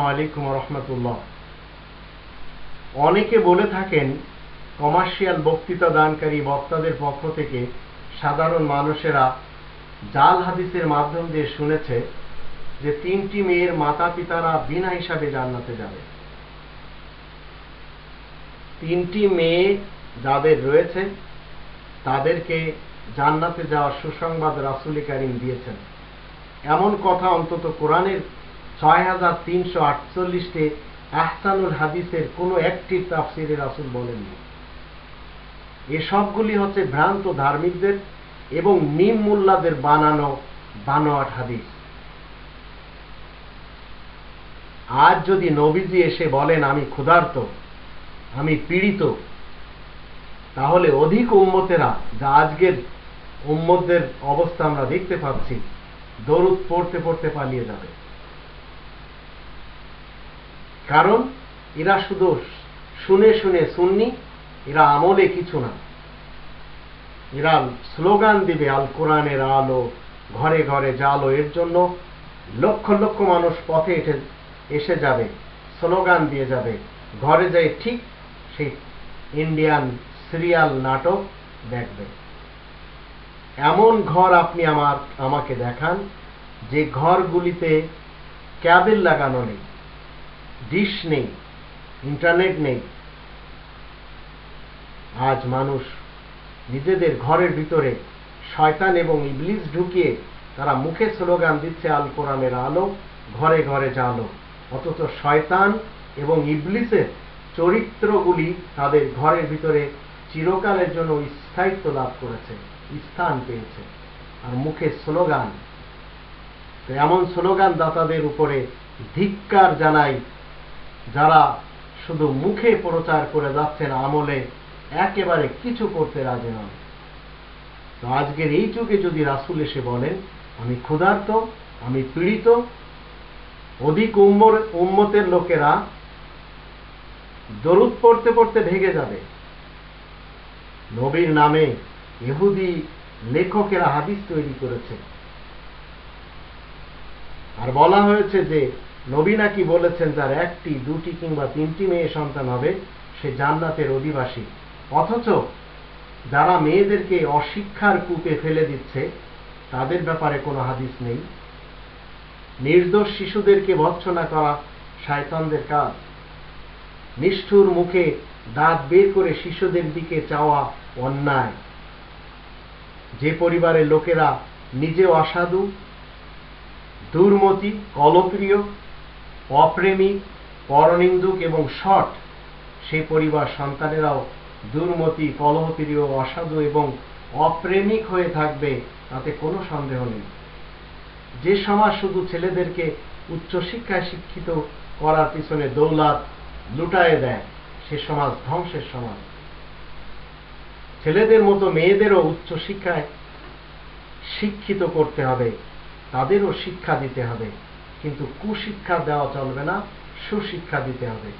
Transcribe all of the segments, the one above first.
আলাইকুম রহমতুল্লাহ। অনেকে বলে থাকেন, কমার্শিয়াল বক্তৃতা দানকারী বক্তাদের পক্ষ থেকে সাধারণ মানুষেরা জাল হাদিসের মাধ্যম দিয়ে শুনেছে যে তিনটি মেয়ের মাতা পিতারা বিনা হিসাবে জান্নাতে যাবে। তিনটি মেয়ে যাদের রয়েছে তাদেরকে জান্নাতে যাওয়ার সুসংবাদ রাসুলি কারিম দিয়েছেন। এমন কথা অন্তত কোরআনের ছয় হাজার তিনশো আটচল্লিশটি আহসানুল হাদিসের কোনো একটি তাফসিরে রাসুল বলেননি। এসবগুলি হচ্ছে ভ্রান্ত ধার্মিকদের এবং নিম মোল্লাদের বানানো বানোয়াট হাদিস। আজ যদি নবীজি এসে বলেন, আমি ক্ষুধার্ত, আমি পীড়িত তাহলে অধিক উম্মতেরা, যা আজকের উম্মতদের অবস্থা আমরা দেখতে পাচ্ছি, দরুদ পড়তে পড়তে পালিয়ে যাবে। কারণ এরা শুধু শুনে শুনে শুননি এরা আমলে কিছু না। এরা স্লোগান দিবে, আল কোরআনের আলো ঘরে ঘরে জালো, এর জন্য লক্ষ লক্ষ মানুষ পথে এসে এসে যাবে, স্লোগান দিয়ে যাবে। ঘরে যাই ঠিক সেই ইন্ডিয়ান সিরিয়াল, নাটক দেখবে এমন ঘর আপনি আমার, আমাকে দেখান, যে ঘরগুলিতে ক্যাবেল লাগানো নেই, ডিশ নেই, ইন্টারনেট নেই। আজ মানুষ নিজেদের ঘরের ভিতরে শয়তান এবং ইবলিস ঢুকিয়ে তারা মুখে স্লোগান দিচ্ছে, আল কোরআনের আলো, ঘরে ঘরে জালো অথচ শয়তান এবং ইবলিসের চরিত্রগুলি তাদের ঘরের ভিতরে চিরকালের জন্য স্থায়িত্ব লাভ করেছে, স্থান পেয়েছে। আর মুখে স্লোগান। তো এমন স্লোগান দাতাদের উপরে ধিক্কার জানাই, যারা শুধু মুখে প্রচার করে যাচ্ছেন আমলে, একেবারে কিছু করতে রাজি নন। তো আজকের এই যুগে যদি রাসুল এসে বলেন, আমি ক্ষুধার্ত, আমি পীড়িত, অধিক উম্মর, উম্মতের লোকেরা দরুদ পড়তে পড়তে ভেগে যাবে। নবীর নামে ইহুদি লেখকেরা হাদিস তৈরি করেছে। আর বলা হয়েছে যে, নবী নাকি বলেছেন যার একটি, দুটি কিংবা তিনটি মেয়ে সন্তান হবে, সে জান্নাতের অধিবাসী। অথচ যারা মেয়েদেরকে অশিক্ষার কূপে ফেলে দিচ্ছে, তাদের ব্যাপারে কোনো হাদিস নেই। নির্দোষ শিশুদেরকে ভৎসনা করা শায়তানদের কাজ। নিষ্ঠুর মুখে দাঁত বের করে শিশুদের দিকে চাওয়া অন্যায়। যে পরিবারের লোকেরা নিজে অসাধু, দুর্মতি, কলপ্রিয় অপ্রেমিক পরনিন্দুক এবং শট সেই পরিবার সন্তানেরাও দুর্মতি, কলহপ্রিয়, অসাধু এবং অপ্রেমিক হয়ে থাকবে তাতে কোনো সন্দেহ নেই। যে সমাজ শুধু ছেলেদেরকে উচ্চশিক্ষায় শিক্ষিত করার পিছনে দৌলাত, লুটায়ে দেয়। সে সমাজ, ধ্বংসের সমাজ। ছেলেদের মতো মেয়েদেরও উচ্চশিক্ষায় শিক্ষিত করতে হবে, তাদেরও শিক্ষা দিতে হবে, কিন্তু কুশিক্ষা দেওয়া চলবে না, সুশিক্ষা দিতে হবে।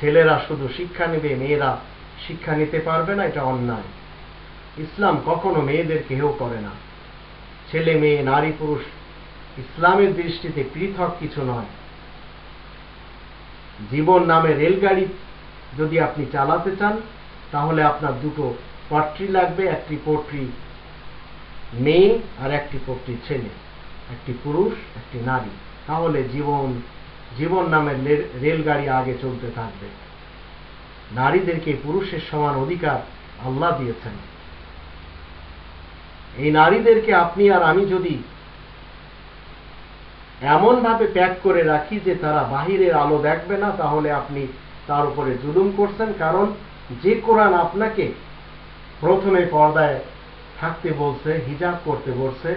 ছেলেরা শুধু শিক্ষা নেবে, মেয়েরা শিক্ষা নিতে পারবে না, এটা অন্যায়। ইসলাম কখনো মেয়েদেরকে হেও করে না। ছেলে, মেয়ে, নারী, পুরুষ, ইসলামের দৃষ্টিতে পৃথক কিছু নয়। জীবন নামে রেলগাড়ি যদি আপনি চালাতে চান, তাহলে আপনার দুটো পট্রি লাগবে, একটি পট্রি মেয়ে আর একটি পট্রি ছেলে, একটি পুরুষ, একটি নারী। তাহলে জীবন জীবন নামের রেলগাড়ি আগে চলতে থাকবে। নারীদেরকে পুরুষের সমান অধিকার আল্লাহ দিয়েছেন। এই নারীদেরকে আপনি আর আমি যদি এমন ভাবে প্যাক করে রাখি যে তারা বাহিরের আলো দেখবে না, তাহলে আপনি তার উপরে জুলুম করছেন, কারণ যে কোরআন আপনাকে প্রথমে পর্দায় থাকতে বলছে, হিজাব করতে বলছে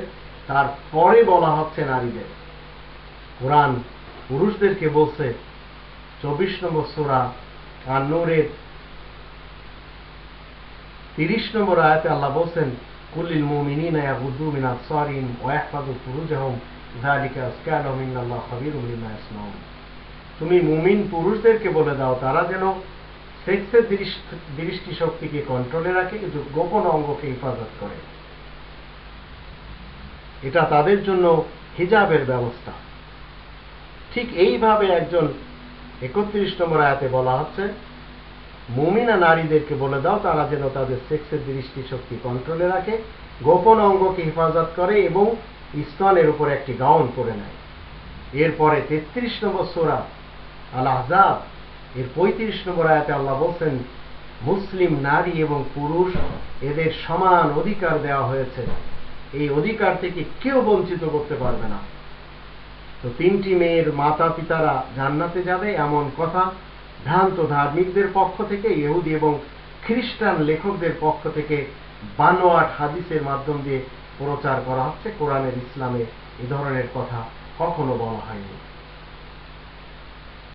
তারপরে বলা হচ্ছে নারীদের। কোরআন পুরুষদেরকে বলছে, চব্বিশ নম্বর সোরা আর নূরের তিরিশ নম্বর আয়াতে আল্লাহ বলছেন কুল্লিল মুমিনিনা ইয়াগুদ্দু মিন আবসারিহিম ওয়া ইয়াহফাযু ফুরুজাহুম তুমি মুমিন পুরুষদেরকে বলে দাও, তারা যেন সেক্সের দৃষ্টি শক্তিকে কন্ট্রোলে রাখে কিন্তু গোপন অঙ্গকে হেফাজত করে। এটা তাদের জন্য হিজাবের ব্যবস্থা। ঠিক এইভাবে একজন একত্রিশ নম্বর আয়াতে বলা হচ্ছে, মুমিনা নারীদেরকে বলে দাও, তারা যেন তাদের সেক্সের দৃষ্টি শক্তি কন্ট্রোলে রাখে, গোপন অঙ্গকে হেফাজত করে এবং স্তনের উপর একটি গাউন পরে নেয়। এরপরে তেত্রিশ নম্বর সোরা আল আহজাব এর পঁয়ত্রিশ নম্বর আয়াতে আল্লাহ বলছেন, মুসলিম নারী এবং পুরুষ এদের সমান অধিকার দেওয়া হয়েছে। এই অধিকার থেকে কেউ বঞ্চিত করতে পারবে না। তো তিনটি মেয়ের মাতা পিতারা জান্নাতে যাবে এমন কথা ভ্রান্ত ধার্মিকদের পক্ষ থেকে, ইহুদি এবং খ্রিস্টান লেখকদের পক্ষ থেকে বানোয়াট হাদিসের মাধ্যম দিয়ে প্রচার করা হচ্ছে কোরআনের ইসলামে। এ ধরনের কথা কখনো বলা হয়নি।